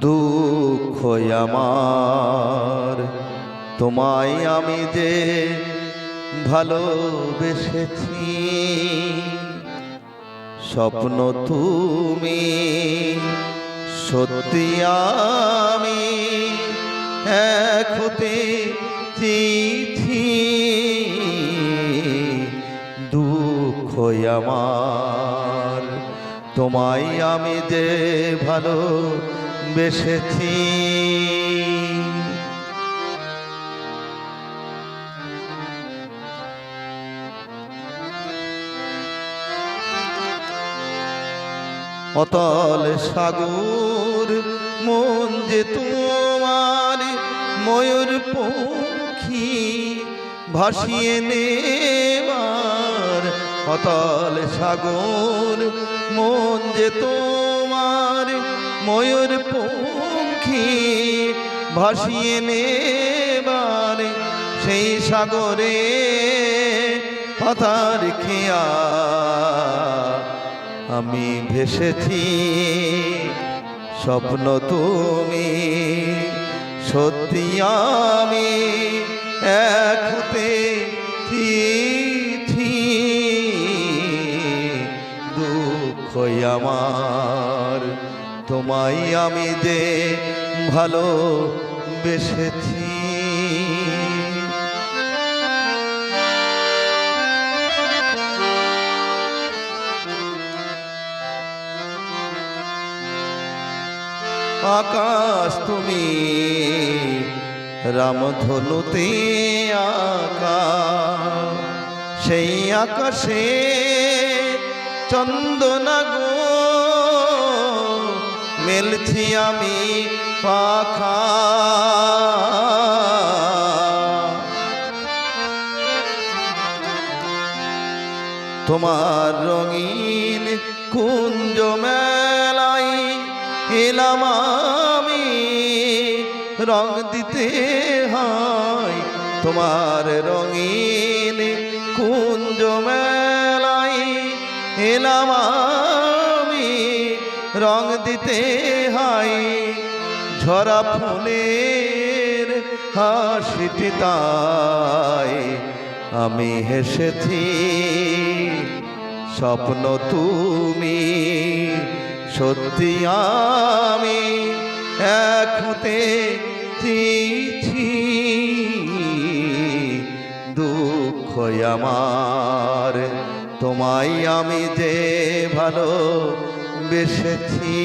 দুঃখ আমার। তোমায় আমি যে ভালোবেসেছি, স্বপ্ন তুমি সত্যি আমি এক হতে চিঠি। দুঃখ আমার। তোমায় আমি যে ভালো বেসেছি অতল সাগর, মন যে তোমার ময়ূর পক্ষী, ভাসিয়ে নেবার অতল সাগর, মন যে তোমার ময়ূর পক্ষী ভাসিয়ে নেবার সেই সাগরে পাতার খেয়া আমি ভেসেছি স্বপ্ন তুমি, সত্যি আমি এক হতে দুঃখ আমার তোমায় আমি যে ভালো বেসেছি আকাশ তুমি রামধনুতে আকা সেই আকাশে চন্দনা গো মেলছি আমি পাখা। তোমার রঙিন কুঞ্জ মেলাই এলাম আমি, রং দিতে হয়। তোমার রঙিন কুঞ্জ মেলাই এলাম রং দিতে হয়। ঝরা ফুলের হাসিটি তাই আমি হেসেছি, স্বপ্ন তুমি সত্যি আমি এক হতে চিছি দুঃখ আমার, তোমায় আমি যে ভালো বেসেছি।